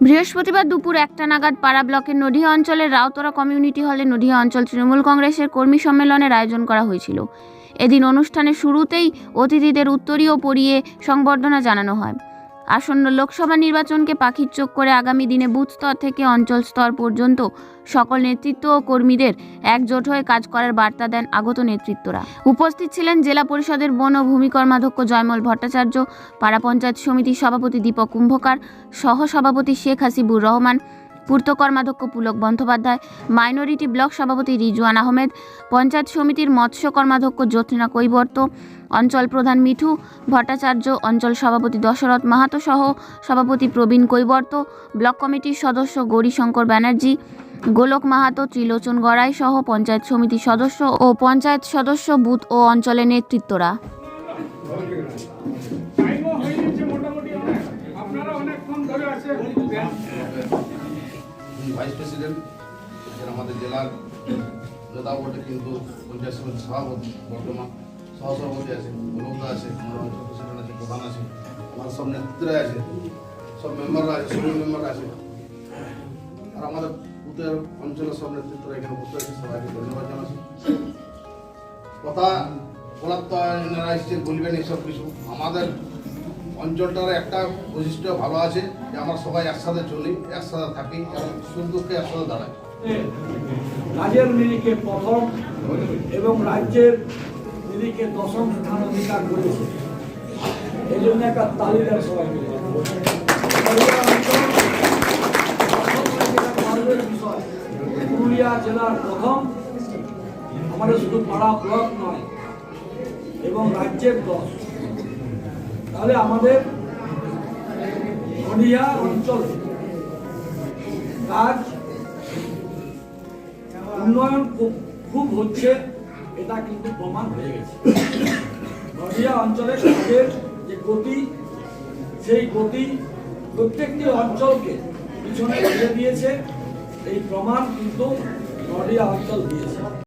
বৃহস্পতিবার দুপুর একটা নাগাদ পাড়া ব্লকের নডিহা অঞ্চলের রাউতরা কমিউনিটি হলে নডিহা অঞ্চল তৃণমূল কংগ্রেসের কর্মী সম্মেলনের আয়োজন করা হয়েছিল। এদিন অনুষ্ঠানের শুরুতেই অতিথিদের উত্তরীয় পরিয়ে সংবর্ধনা জানানো হয়। আসন্ন লোকসভা নির্বাচনকে পাখির চোখ করে আগামী দিনে বুথ স্তর থেকে অঞ্চল স্তর পর্যন্ত সকল নেতৃত্ব ও কর্মীদের একজোট হয়ে কাজ করার বার্তা দেন আগত নেতৃত্বরা। উপস্থিত ছিলেন জেলা পরিষদের বন ও ভূমি কর্মাধ্যক্ষ জয়মল ভট্টাচার্য, পাড়া পঞ্চায়েত সমিতির সভাপতি দীপক কুম্ভকার সহ সভাপতি শেখ হাসিবুর রহমান পূর্ত কর্মাধ্যক্ষ পুলক বন্দ্যোপাধ্যায়, মাইনরিটি ব্লক সভাপতি রিজওয়ান আহমেদ, পঞ্চায়েত সমিতির মৎস্য কর্মাধ্যক্ষ জ্যোৎস্না কৈবর্ত, অঞ্চল প্রধান মিঠু, ভট্টাচার্য, অঞ্চল সভাপতি দশরথ মাহাতো সহ সভাপতি প্রবীণ কৈবর্ত, ব্লক কমিটির সদস্য গৌরীশঙ্কর ব্যানার্জি, গোলক মাহাতো, ত্রিলোচন গড়াই সহ পঞ্চায়েত সমিতির সদস্য ও পঞ্চায়েত সদস্য বুথ ও অঞ্চলের নেতৃত্বরা। ভাইস প্রেসিডেন্ট আমাদের জেলার নেতা বটে কিন্তু পঞ্চায়েত সমিতির সভাপতি, বর্তমান সহসভাপতি আছে অনুদা আছে, আমার অঞ্চল প্রেসিডেন্ট আছে, প্রধান আছে, আমার সব নেতৃত্বরা আছে, সব মেম্বাররা আছে সমিতি মেম্বাররা আছে। আর আমাদের বুথের অঞ্চলের সব নেতৃত্বরা এখানে উপস্থিত আছে, সবাইকে ধন্যবাদ জানাচ্ছি। কথা বলার তো এনারা বলবেন এইসব কিছু। আমাদের অঞ্চলটার একটা বৈশিষ্ট্য ভালো আছে যে আমরা সবাই একসাথে চলি, একসাথে থাকি, এবং সুখ দুঃখে একসাথে দাঁড়াই। কাজের নিরিখে প্রথম এবং রাজ্যের নিরিখে দশম স্থান অধিকার করেছে। এই জন্য একটা তালি দেন সবাই। পুরুলিয়া জেলার প্রথম, আমাদের শুধু পাড়া ব্লক নয়, এবং রাজ্যের দশ। তাহলে আমাদের নডিহা অঞ্চল কাজ উন্নয়ন খুব হচ্ছে, এটা কিন্তু প্রমাণ হয়ে গেছে। নদিয়া অঞ্চলের কাজের যে গতি, সেই গতি প্রত্যেকটি অঞ্চলকে পিছনে দিয়েছে, এই প্রমাণ কিন্তু নদিয়া অঞ্চল দিয়েছে।